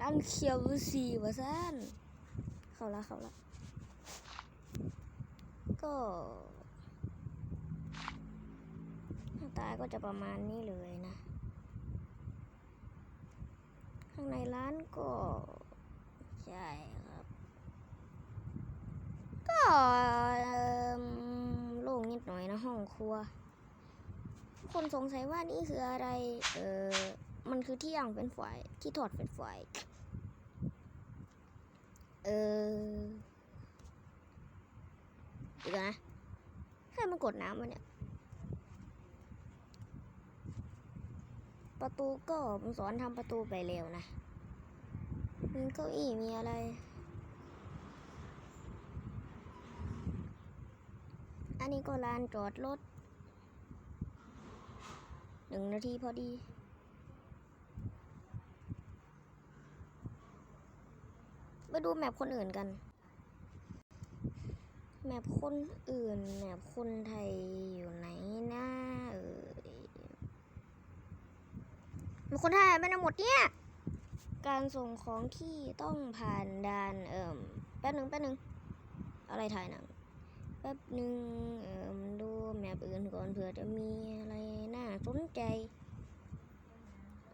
ร้านเคียวซีวะซันเขาละเขาละก็หน้าตาก็จะประมาณนี้เลยนะ ข้างในร้านก็ ใช่ครับ ก็โล่งนิดหน่อยนะห้องครัว คนสงสัยว่านี่คืออะไร เออมันคือที่ย่างเป็นฝ่ายที่ถอดเป็นฝ่าย เออเดี๋ยวนะใครมันกดน้ำวะเนี่ย ประตูก็ผมสอนทำประตูไปเร็วนะ มีเก้าอี้มีอะไร อันนี้ก็ลานจอดรถหนึ่งนาทีพอดี ไปดูแมพคนอื่นกัน แมพคนอื่น แมพคนไทยอยู่ไหนนะเอ่ยแมพคนไทยไปไหนหมดเนี่ย การส่งของที่ต้องผ่านด่านเอิ่มแป๊บหนึ่งแป๊บหนึ่งอะไรถ่ายหนังแป๊บหนึ่งเอิ่มดูแมปอื่นก่อนเผื่อจะมีอะไรน่าสนใจ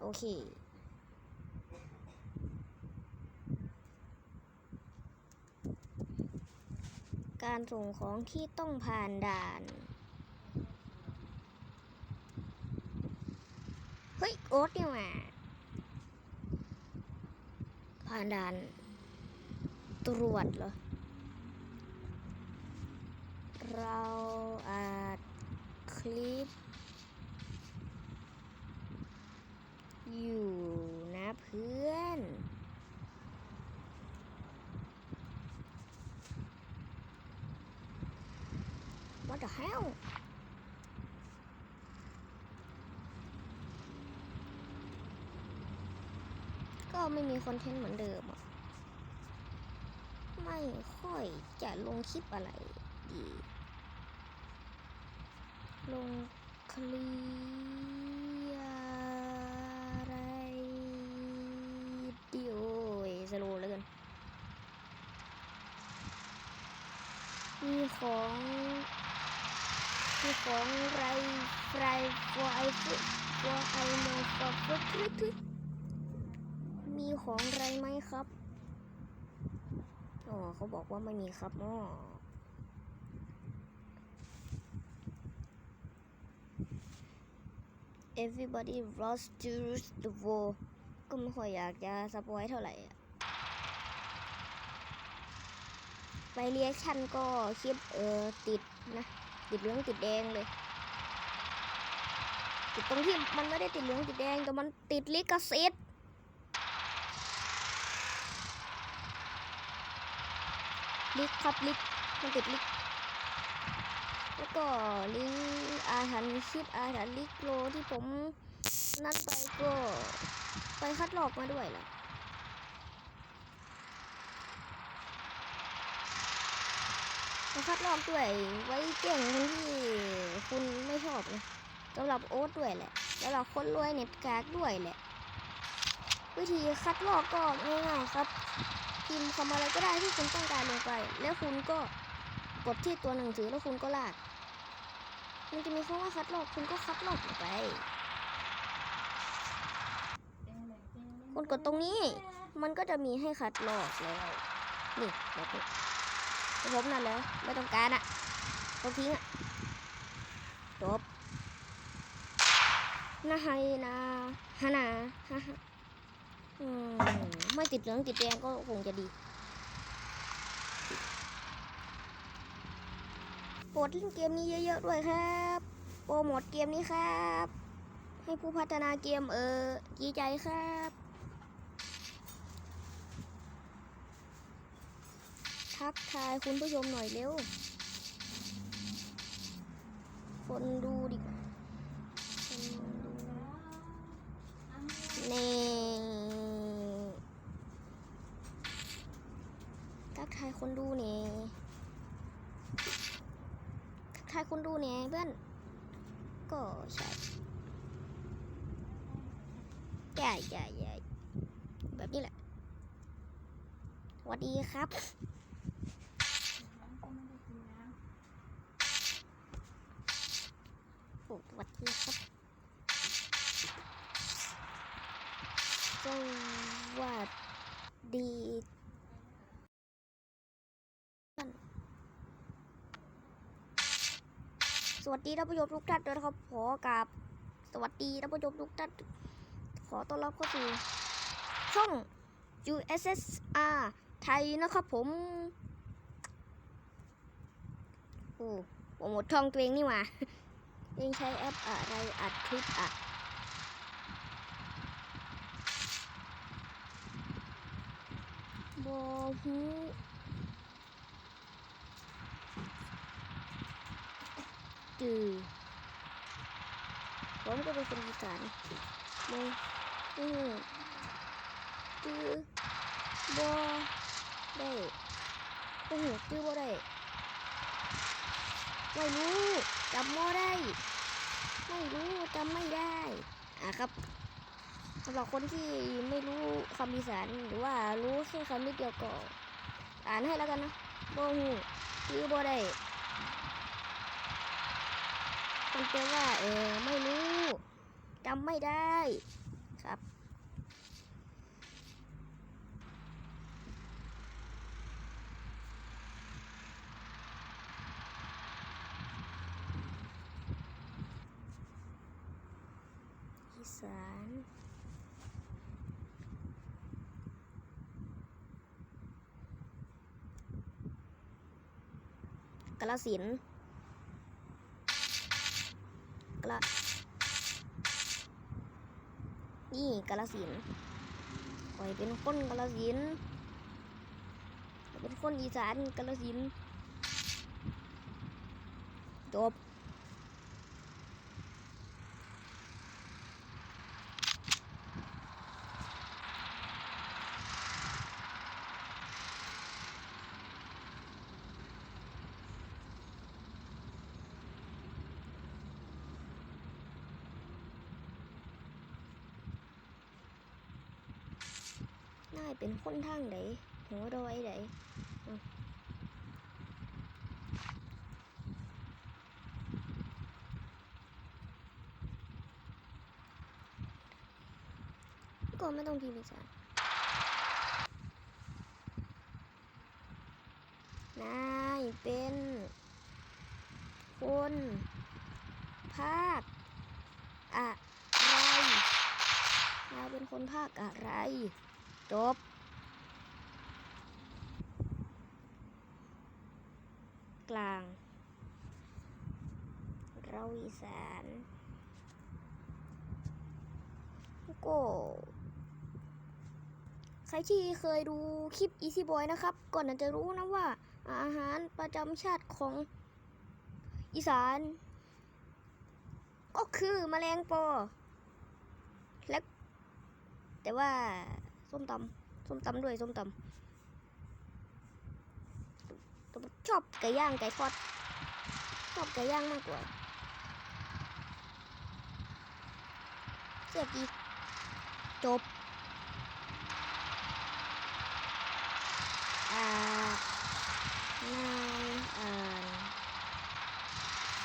โอเค การส่งของที่ต้องผ่านด่าน เฮ้ยโอ๊ตเนี่ยมาผ่านด่าน ตรวจเหรอ เราอาจคลิป อยู่นะเพื่อน What the hell ก็ไม่มีคอนเทนต์เหมือนเดิมอะ ไม่ค่อยจะลงคลิปอะไรดี ลงคลิปอะไรดีโอ้ยสโลว์เหลยกันมีของ มีของไรไรฟไอฟุฟไอโมฟฟุทุมีของไรไหมครับ อ๋อเขาบอกว่าไม่มีครับอ๋อ everybody rush to the wall ก็ไม่ค่อยอยากจะสปอยเท่าไหร่ไปเรียกชันก็คลิปเออติดนะ ติดเหลืองติดแดงเลย ติดตรงที่มันไม่ได้ติดเหลืองติดแดงแต่มันติดลิขสิทธิ์ลิขครับลิขมันติดลิขแล้วก็ลิงอาถรรพ์คลิปอาถรรพ์ลิกโลที่ผมนั่นไปก็ไปคัดลอกมาด้วยแหละ ไปคัดลอกด้วย ไว้แจ้งคนที่คุณไม่ชอบนะสำหรับโอ๊ตด้วยแหละสำหรับคนรวยเน็ตกากด้วยแหละ วิธีคัดลอกก็ง่ายๆครับพิมพ์คำอะไรก็ได้ที่คุณต้องการลงไป แล้วคุณก็กดที่ตัวหนังสือแล้วคุณก็ลาก มันจะมีคำว่าคัดลอกคุณก็คัดลอกไป คุณกดตรงนี้ มันก็จะมีให้คัดลอกแล้วนี่แบบนี้แต่ ผมนั่นแล้วไม่ต้องการอะเขาทิ้งอะจบนะไฮนะฮานาฮะฮะอืมไม่ติดเหลืองติดแดงก็คงจะดีโปรดเล่นเกมนี้เยอะๆด้วยครับโปรโมทเกมนี้ครับ ให้ผู้พัฒนาเกมเออดีใจครับ ทักทายคุณผู้ชมหน่อยเร็ว คนดูดิกว่าคนดูนี่ทักทายคนดูเนี่ยทักทายคนดูเนี่ยเพื่อน ก็ใช่ใช่ใช่ใช่แบบนี้แหละวัสดีครับ โอ้สวัสดีครับสวัสดีท่านสวัสดีท่านผู้ชมทุกท่านด้วยนะครับขอกราบสวัสดีท่านผู้ชมทุกท่านขอต้อนรับเข้าสู่ช่อง USSR ไทยนะครับผมโอ้โปรโมทช่องตัวเองนี่หว่า เองใช้แอปอะไรอัดคลิปอะบอฮูจือผมก็เป็นคนอีสานบอฮูจือบอได้บอหูจือบอได้ไม่รู้ จำไม่ได้ ไม่รู้จำไม่ได้อะครับสำหรับคนที่ไม่รู้คำอีสานหรือว่ารู้แค่คำนิดเดียวก็อ่านให้แล้วกันนะโบหูคือโบได้มันแปลว่าเออไม่รู้จำไม่ได้ครับ อีสาน กระสินกระนี่กระสินข่อยเป็นคนกระสินเป็นคนอีสานกระสินจบ นายเป็นคนทางไหนหัวดอยไหนก็ไม่ต้องพิมพ์อีสานนายเป็น คนภาคอะไรนายเป็นคนภาคอะไร จบกลาง เราอีสานก็ใครที่เคยดูคลิป Easy Boy นะครับ ก่อนอาจจะรู้นะว่า อาหารประจำชาติของอีสาน ก็คือแมลงปอ และแต่ว่า ส้มตำส้มตำด้วยส้มตำชอบไก่ย่างไก่ทอด ชอบไก่ย่างมากกว่าเสียกีจบอ่านายอ่าน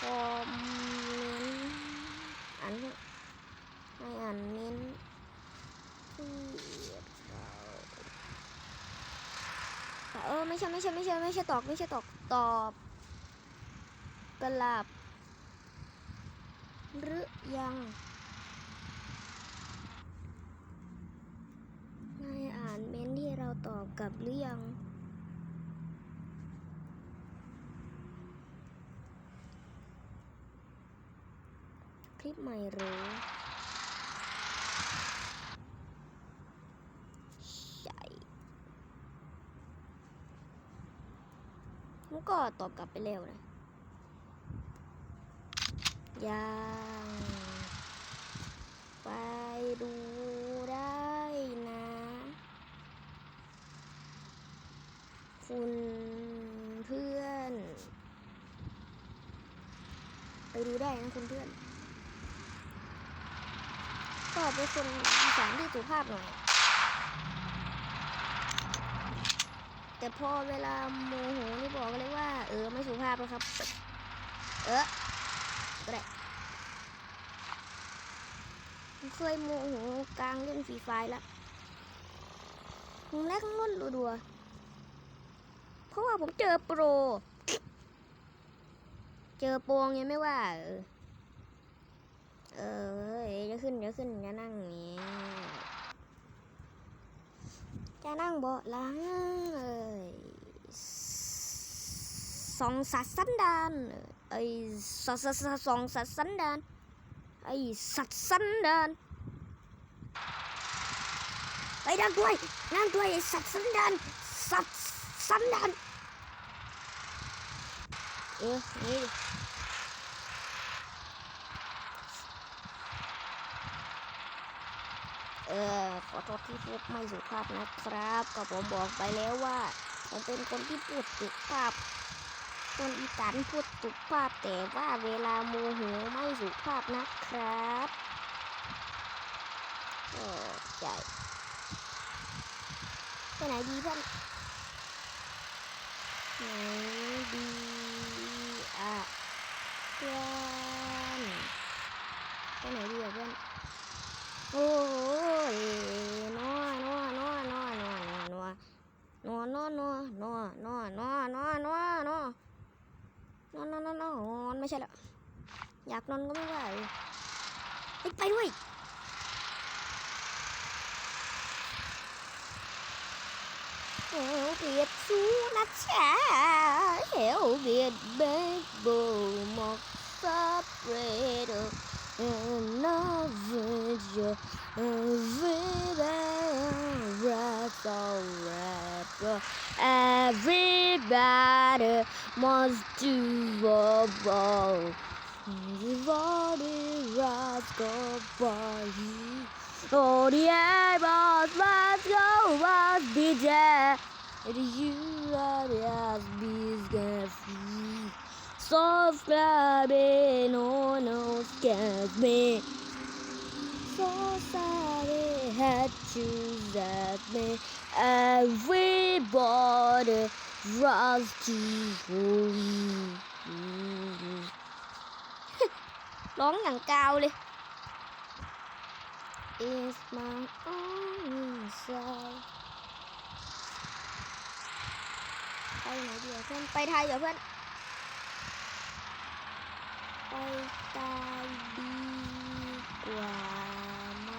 คอมเมนต์อ่านให้อ่านเมนต์ ที่ เออไม่ใช่ไม่ใช่ไม่ใช่ไม่ใช่ตอบไม่ใช่ตอบตอบกลับ หรือยังนายอ่านเม้นท์ที่เราตอบกลับหรือยังคลิปใหม่หรือ ใช่มัน ก็ตอบกลับไปแล้วนะยังไปดูได้นะ คุณเพื่อน ไปดูได้นะคุณเพื่อน ก็เป็นคนอีสานที่สุภาพหน่อย แต่พอเวลาโมโหนี่บอกเลยว่า เออไม่สุภาพแล้วครับ เออก็ได้เคยโมโหกลางเล่นฟรีไฟแล้วผมแรกข้างน้นรัวๆเพราะว่าผมเจอโปร เจอโปรไงไม่ว่า เออ เออจะขึ้นจะขึ้นจะนั่งอย่างนี้ จะนั่งเบาะหลังเอ้ยสองสัตว์สันดานไอ้สัตว์สัตว์สัตว์สองสัตว์สันดานไอ้สัตว์สันดานไปนั่งด้วยนั่งด้วยไอ้สัตว์สันดานสัตว์สันดานเออนี่ เออขอโทษที่พูดไม่สุภาพนะครับ ก็ผมบอกไปแล้วว่า ผมเป็นคนที่พูดสุภาพ คนอีสานพูดสุภาพแต่ว่าเวลาโมโหไม่สุภาพนะครับโอ้ใจไปไหนดีเพื่อน กนนก็ไม่ไหวไปด้วยเฮลเบียดสูนัชชาเฮลเบียดเบดโบมอกซับเรดเอ็นนอเวจเอเวเดรัสโอเรป Everybody must do a ball everybody rap go by oh the airboss must go there and you are ass bees get free no no scares me. So sorry had to that me. Everybody runs to home. ร้องอย่างกาวเลย Is my only side ไปไหนดีอะเพื่อนไปไทยเหรอเพื่อนไปตายดีกว่าไหม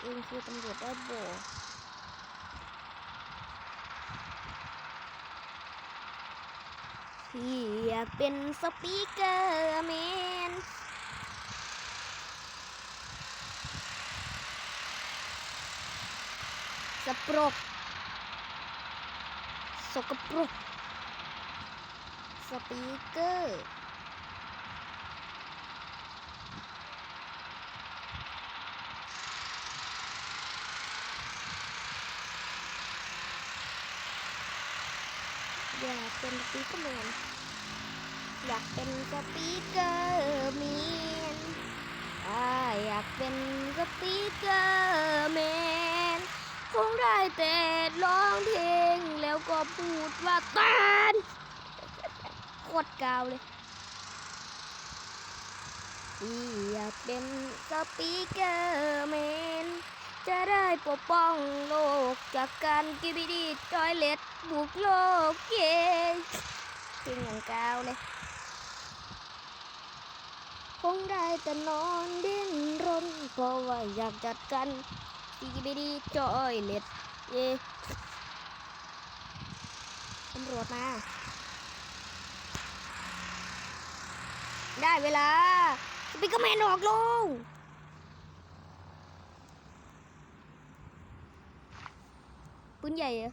เองคือตำรวจได้โบ พี่อยากเป็นสปีกเกอร์แมนสปรกสกปรกสปีกเกอร์ อยาก เป็นสปีกเกอร์แมนอยากเป็นสปีกเกอร์แมนอยากเป็นสปีกเกอร์แมนคงได้แต่ร้องเพลงแล้วก็พูดว่าตานโคตรกาวเลยอยากเป็นสปีกเกอร์แมน จะได้ปกป้องโลกจากการกิบิดีทอยเล็ตบุกโลกเย้เพลงอย่างกาวเลย คงได้แต่นอนดิ้นรนเพราะว่าอยากจัดการดีไม่ดีจอยเล็ดเย่ตำรวจมา ได้เวลาสปิกเกอร์แมนออกลง ปืนใหญ่เหรอะ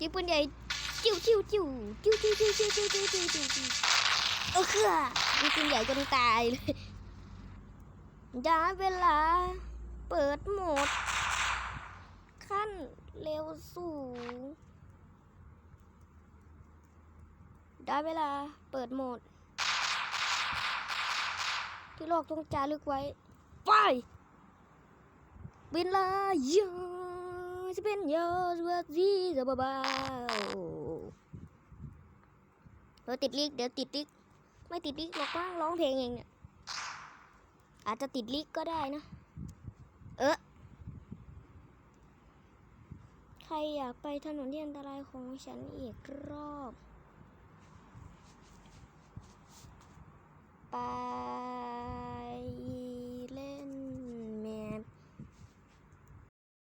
ยิงปืนใหญ่จิ้วจิ้วจิ้วจิ้วจิ้วจิ้วจิ้วจิ้วจิ้วจิ้วจิ้วจิ้วเออคือมีปืนใหญ่จนตายเลยได้เวลา เปิดโหมด ขั้นเร็วสูงได้เวลาเปิดโหมด ที่โลกต้องจารึกไว้ ไป บินละยาจะเป็นยาสวัสดีจะเบาๆเราติดลิกเดี๋ยวติดลิกไม่ติดลิกหรอกว่าร้องเพลงเองเนี่ยอาจจะติดลิกก็ได้นะ เออใครอยากไปถนนที่อันตรายของฉันอีกรอบ ไป